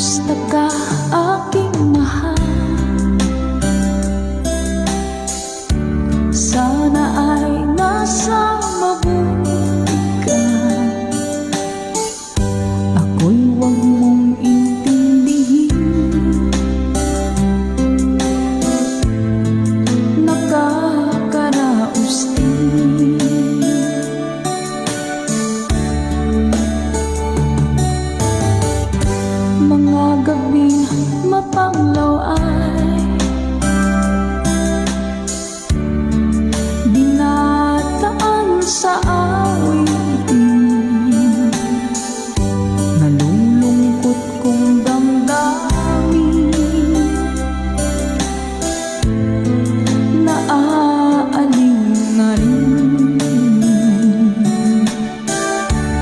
Kumusta ka aking mahal? Sana ay gabing mapanglawaan